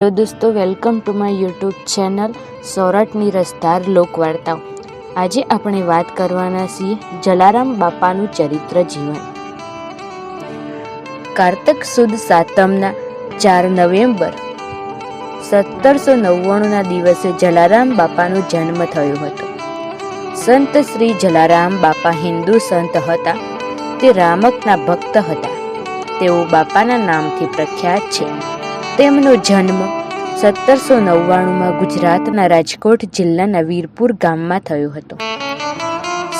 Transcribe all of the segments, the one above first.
Hello દોસ્તો welcome to my YouTube channel સૌરાઠની રસધાર લોકવાર્તાઓ. આજે આપણે વાત કરવાના છીએ જલારામ બાપાનું ચરિત્ર જીવન. કાર્તક સુદ સાતમના ચાર નવેમ્બર, સત્તરસો નવ્વાણુંના દિવસે જલારામ બાપાનો જન્મ થયો હતો. સંત શ્રી જલારામ બાપા હિન્દુ સંત હતા. તે રામકના ભક્ત હતા. તેઓ બાપાના નામથી પ્રખ્યાત છે. તેમનો જન્મ સત્તરસો નવ્વાણુંમાં ગુજરાતના રાજકોટ જિલ્લાના વીરપુર ગામમાં થયો હતો.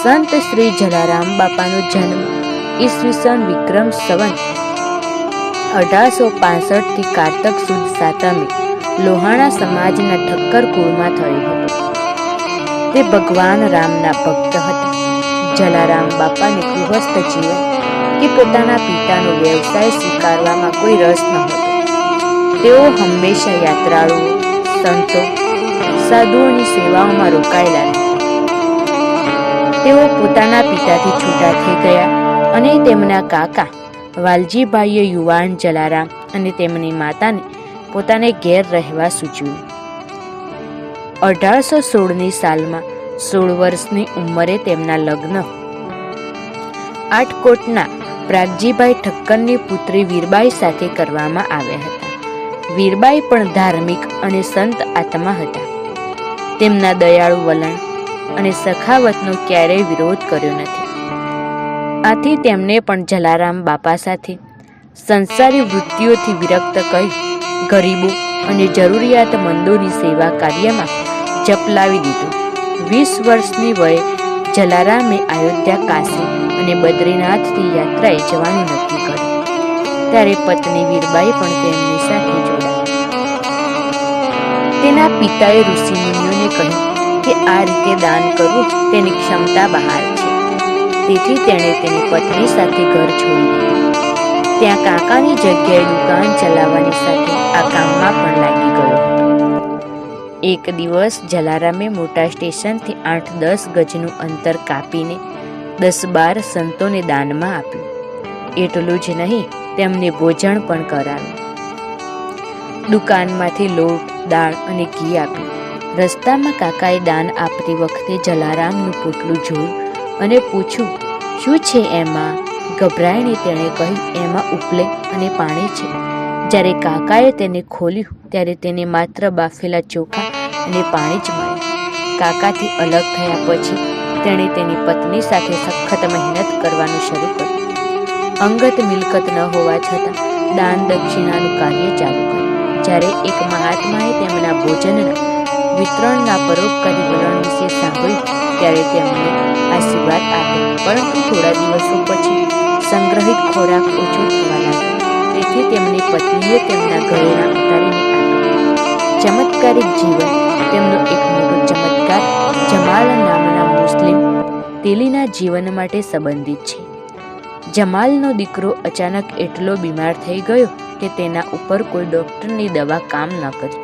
સંત શ્રી જલારામ બાપાનો જન્મ ઈસવીસન વિક્રમ સવન અઢારસો પાસઠથી કારતક સુદ સાતમે લોહાણા સમાજના ઠક્કર કુળમાં થયો હતો. તે ભગવાન રામના ભક્ત હતા. જલારામ બાપાને ગૃહસ્થ જીવન કે પોતાના પિતાનો વ્યવસાય સ્વીકારવામાં કોઈ રસ નહોતો. તેઓ હંમેશા યાત્રાળુઓ સંતો સાધુઓની સેવાઓમાં રોકાયેલા તેઓ પોતાના પિતાથી છૂટા થઈ ગયા અને તેમના કાકા, વાલજીભાઈએ યુવાન જલારામ અને તેમની માતાને પોતાને ઘેર રહેવા સૂચવ્યું. અઢારસો સોળની સાલમાં સોળ વર્ષની ઉંમરે તેમના લગ્ન. આટકોટના પ્રાગજીભાઈ ઠક્કરની પુત્રી વીરબાઈ સાથે કરવામાં આવ્યા હતા. વીરબાઈ પણ ધાર્મિક અને સંત આત્મા હતા. તેમના દયાળુ વલણ અને સખાવતનો ક્યારેય વિરોધ કર્યો નથી. આથી તેમને પણ જલારામ બાપા સાથે સંસારી વૃત્તિઓથી વિરક્ત કહી ગરીબો અને જરૂરિયાતમંદોની સેવા કાર્યમાં જપલાવી દીધું. વીસ વર્ષની વયે જલારામે અયોધ્યા કાશી અને બદ્રીનાથથી યાત્રાએ જવાનું નક્કી કર્યું. ત્યારે પત્ની વીરબાઈ પણ તેમની સાથે જોડાયા. તેના પિતાએ ઋષિમુનિઓને કહ્યું કે આ રીતે દાન કરવું તેની ક્ષમતા બહાર છે. તેથી તેણે તેની પત્ની સાથે ઘર છોડી દીધું. ત્યાં કાકાની જગ્યાએ દુકાન ચલાવવાની સાથે આ કામમાં પણ લાગી ગયો એક દિવસ જલારામે મોટા સ્ટેશનથી આઠ દસ ગજનું અંતર કાપીને દસ બાર સંતોને દાનમાં આપ્યું. એટલું જ નહીં તેમને ભોજન પણ કરાવ્યું દુકાનમાંથી લોટ, દાળ અને ઘી આપ્યું રસ્તામાં કાકાએ દાન આપતી વખતે જલારામનું પોટલું જોયું અને પૂછ્યું, શું છે એમાં? ગભરાઈને તેણે કહ્યું, એમાં ઉપલે અને પાણી છે. જ્યારે કાકાએ તેને ખોલ્યું, ત્યારે તેને માત્ર બાફેલા ચોખા અને પાણી જ મળ્યું. કાકાથી અલગ થયા પછી તેણે તેની પત્ની સાથે સખત મહેનત કરવાનું શરૂ કર્યું. અંગત મિલકત ન હોવા છતાં દાન દક્ષિણાનું કાર્ય ચાલુ કર્યું. જ્યારે એક મહાત્માએ તેમના ભોજનના વિતરણના પરોપકારી વલણ વિશે સાંભળ્યું, ત્યારે તેમણે આશીર્વાદ આપ્યો. પરંતુ થોડા દિવસો પછી સંગ્રહિત ખોરાક ઓછો થવા લાગ્યો. તેથી તેમની પત્નીએ તેમના ઘરેણા ઉતારીને ચમત્કારિક જીવન, તેમનો એક મોટો ચમત્કાર જમાલ નામના મુસ્લિમ તેલીના જીવન માટે સંબંધિત છે. જમાલનો દીકરો અચાનક એટલો બીમાર થઈ ગયો કે તેના ઉપર કોઈ ડોક્ટરની દવા કામ ન કરી.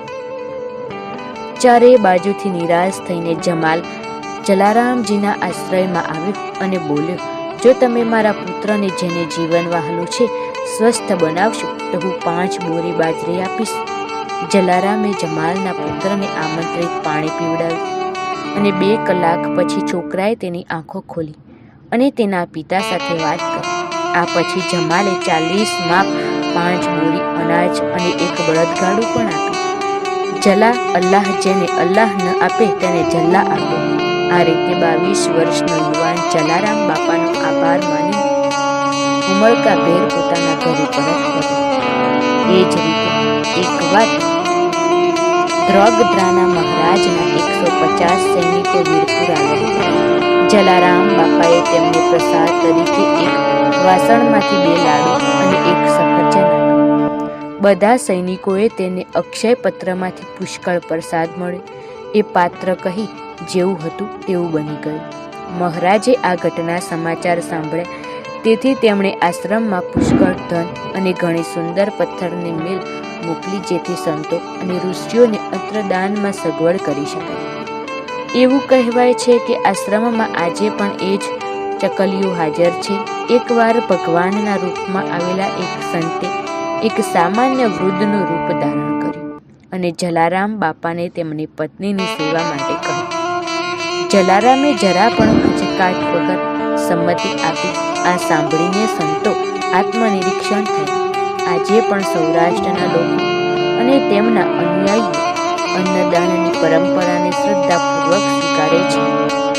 ચારે બાજુથી નિરાશ થઈને જમાલ જલારામજીના આશ્રયમાં આવ્યો અને બોલ્યો, જો તમે મારા પુત્રને જેને જીવન વહાલું છે, સ્વસ્થ બનાવશો, તો હું પાંચ બોરી બાજરી આપીશ. જલારામે જમાલના પુત્રને આમંત્રિત પાણી પીવડાવ્યું અને બે કલાક પછી છોકરાએ તેની આંખો ખોલી અને તેના પિતા સાથે વાત કરી. આ પછી જમાલે ચાલીસ માપ, પાંચ બોરી, અનાજ અને એક બળદગાડું પણ આપ્યું. જલા અલ્લાહ જેને અલ્લાહ ન આપે તેને જલ્લા આપે. આ રીતે બાવીસ વર્ષનો યુવાન જલારામ બાપાનો આભાર માની ઉમળકા ભેર પોતાના ઘરે પરત કર્યો એ જ રીતે એક વાત દ્રોગદ્રાના મહારાજના એકસો પચાસ સૈનિકો વીરપુર આવ્યા જલારામ બાપાએ તેમને પ્રસાદ તરીકે એક વાસણમાંથી બે લાડુ અને એક સફરજન બધા સૈનિકોએ તેને અક્ષય પત્રમાંથી પુષ્કળ પ્રસાદ મળ્યો એ પાત્ર કહી જેવું હતું તેવું બની ગયું. મહારાજે આ ઘટના સમાચાર સાંભળ્યા. તેથી તેમણે આશ્રમમાં પુષ્કળ ધન અને ઘણી સુંદર પથ્થરની મિલ મોકલી જેથી સંતો અને ઋષિઓને અંત્રદાનમાં સગવડ કરી શકાય એવું કહેવાય છે કે આશ્રમમાં આજે પણ એ જ ચકલીઓ હાજર છે. એકવાર ભગવાનના રૂપમાં આવેલા એક સંતે એક સામાન્ય વૃદ્ધનું રૂપ ધારણ કર્યું અને જલારામ બાપાને તેમની પત્નીની સેવા માટે કહ્યું. જલારામે જરા પણ ખચકાટ વગર સંમતિ આપી આ સાંભળીને સંતો આત્મનિરીક્ષણ થયા. આજે પણ સૌરાષ્ટ્રના લોકો અને તેમના અનુયાયીઓ અન્નદાનની પરંપરાને શ્રદ્ધાપૂર્વક સ્વીકારે છે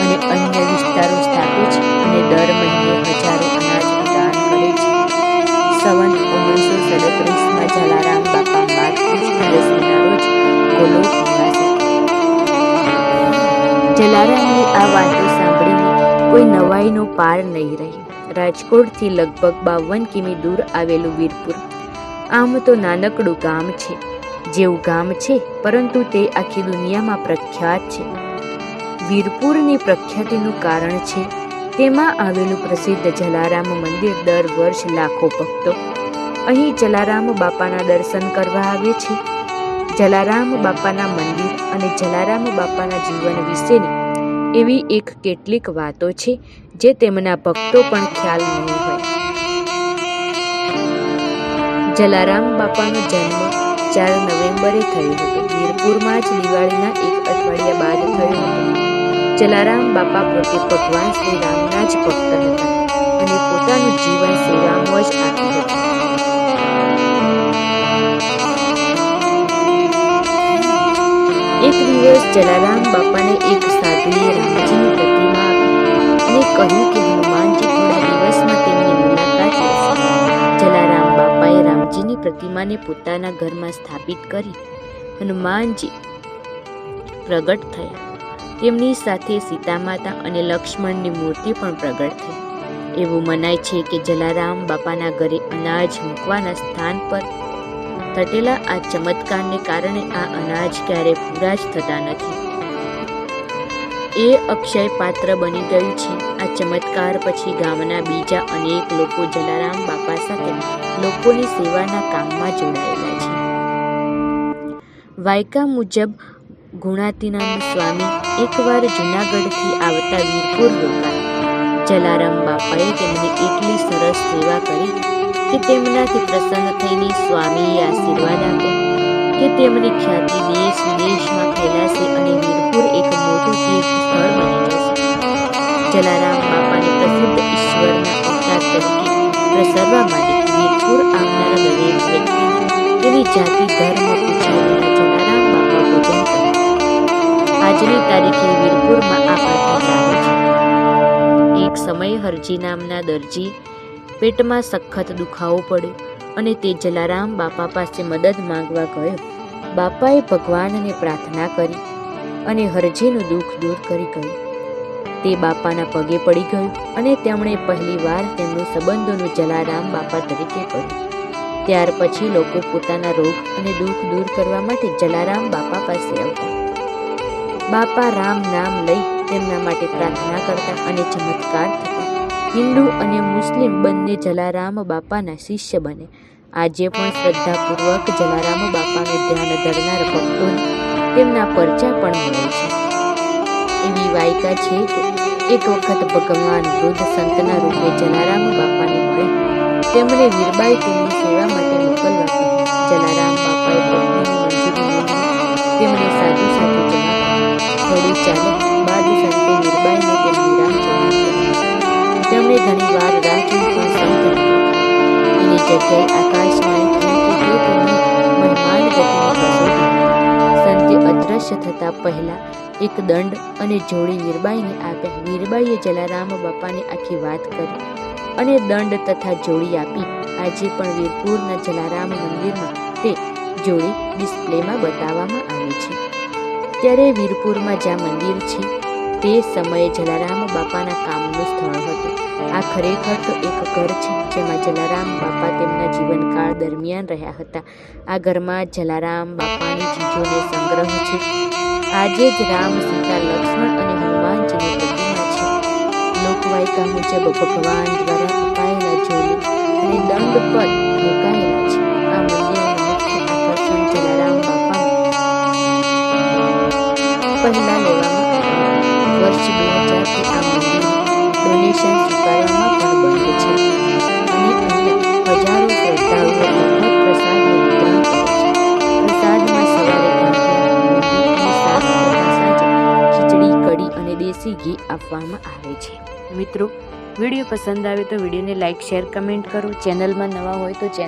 અને અન્ય વિસ્તારો સ્થાપે છે અને દર મહિને હજારો અનાજનું દાન કરે છે. સવન ઓગણીસો સડત્રીસમાં જલારામ બાપા માર્ગ કૃષ્ણ દસમીના રોજ ગોલોક નિવાસે આ વાતો સાંભળીને કોઈ નવાઈનો પાર નહીં રહી. રાજકોટથી લગભગ બાવન કિમી દૂર આવેલું વીરપુર આમ તો નાનકડું ગામ છે, જેવું ગામ છે, પરંતુ તે આખી દુનિયામાં પ્રખ્યાત છે. વીરપુરની પ્રખ્યાતિનું કારણ છે, તેમાં આવેલું પ્રસિદ્ધ જલારામ મંદિર દર વર્ષ લાખો ભક્તો અહીં જલારામ બાપાના દર્શન કરવા આવે છે. જલારામ બાપાના મંદિર અને જલારામ બાપાના જીવન વિશેની એવી એક કેટલીક વાતો છે, જે તેમના ભક્તો પણ ખ્યાલ નહીં હોય. જલારામ બાપાનો જન્મ ચાર નવેમ્બરે થયો હતો. વીરપુરમાં જ દિવાળીના એક અઠવાડિયા બાદ થયો હતો. જલારામ બાપા પોતે ભગવાન શ્રી રામના જ ભક્ત હતા અને પોતાનું જીવન સેવામાં જ આપ્યું હતું. એક દિવસ જલારામ બાપાને એક સાધુએ રામજીની પ્રતિમા આપી અને કહ્યું કે, હનુમાનજી રામજીની પ્રતિમાને પોતાના ઘરમાં સ્થાપિત કરી હનુમાનજી પ્રગટ થયા. તેમની સાથે સીતા માતા અને લક્ષ્મણની મૂર્તિ પણ પ્રગટ થઈ. એવું મનાય છે કે જલારામ બાપાના ઘરે અનાજ મૂકવાના સ્થાન પર તટેલા આ ચમત્કારને કારણે આ અનાજ ક્યારે પૂરા જ થતા નથી. એ અક્ષય પાત્ર બની ગયું છે. આ ચમત્કાર પછી ગામના બીજા અનેક લોકો જલારામ બાપા સાથે લોકોની સેવાના કામમાં જોડાયેલા છે. વાયકા મુજબ ગુણાતીનામ સ્વામી એકવાર જૂનાગઢથી આવતા વીરપુર રોકાયા. જલારામ બાપાએ તેમની એટલી સરસ સેવા કરી કે તેમનાથી પ્રસન્ન થઈને સ્વામીએ આશીર્વાદ આપ્યા. કે તેમની ખ્યાતિ દેશ વિદેશમાં ફેલાશે અને વીરપુર એક મોટું તીર્થ સ્થળ બની જશે. જલારામ બાપાને પ્રસિદ્ધ ઈશ્વરના અવતાર તરીકે પ્રસરવા માટે વીરપુર આવનારા દરેક વ્યક્તિ તેની જાતિ, ધર્મ પૂછ્યા જલારામ બાપા પૂજન કરે. આજની તારીખે વીરપુરમાં આ પ્રથા ચાલે છે. એક સમય હરજી નામના દરજી પેટમાં સખત દુખાવો પડ્યો. અને તે જલારામ બાપા પાસે મદદ માંગવા ગયો. બાપાએ ભગવાનને પ્રાર્થના કરી અને હરજીનું દુઃખ દૂર કરી ગયું. તે બાપાના પગે પડી ગયું અને તેમણે પહેલીવાર તેમનું સંબંધોનું જલારામ બાપા તરીકે કર્યું. ત્યાર પછી લોકો પોતાના રોગ અને દુઃખ દૂર કરવા માટે જલારામ બાપા પાસે આવતા. બાપા રામ નામ લઈ તેમના માટે પ્રાર્થના કરતા અને ચમત્કાર થતા. હિન્દુ અને મુસ્લિમ બંને જલારામ બાપાના શિષ્ય બને. આજે પણ શ્રદ્ધાપૂર્વક જલારામ બાપાનું ધ્યાન ધરનાર ભક્તોને તેમના પરચા પણ મળે છે. એવી વાયકા છે કે એક વખત ભગવાન વૃદ્ધ સંતના રૂપે જલારામ બાપાને મળે. તેમણે વીરબાઈ તેમની સેવા માટે મોકલવા જલારામ બાપાએ તેમણે સાધુ સાથે જમા થોડું ચાલે, બાદ સંતે વીરબાઈને તેમની રાહ જોવા તેમણે ઘણી વાર રાહ જોઈ પણ સંત જગ્યાએ આકાશવાણી અદ્રશ્ય થતા પહેલા એક દંડ અને જોડી વીરબાઈને આપ્યા વીરબાઈએ જલારામ બાપાને આખી વાત કરી અને દંડ તથા જોડી આપી. આજે પણ વીરપુરના જલારામ મંદિરમાં તે જોડી ડિસ્પ્લેમાં બતાવવામાં આવે છે. ત્યારે વીરપુરમાં જ્યાં મંદિર છે તે સમયે જલારામ બાપાના કામનું સ્થળ હતું. આ ખરેખર તો એક ઘર છે, જેમાં જલારામ બાપા તેમના જીવનકાળ દરમિયાન રહ્યા હતા. આ ઘરમાં જલારામ બાપાની ચીજોને સંગ્રહ છે. આજે જ રામ, સીતા, લક્ષ્મણ અને હનુમાનજીની પ્રતિમા છે. લોકવાયકા મુજબ ભગવાન દ્વારા અપાયેલા જોલી અને દંડ પર વર્ષ કઢી અને દેશી ઘી આપવામાં આવે છે મિત્રો વીડિયો પસંદ આવે તો વિડીયોને લાઇક શેર કમેન્ટ કરો ચેનલમાં નવા હોય તો ચેનલ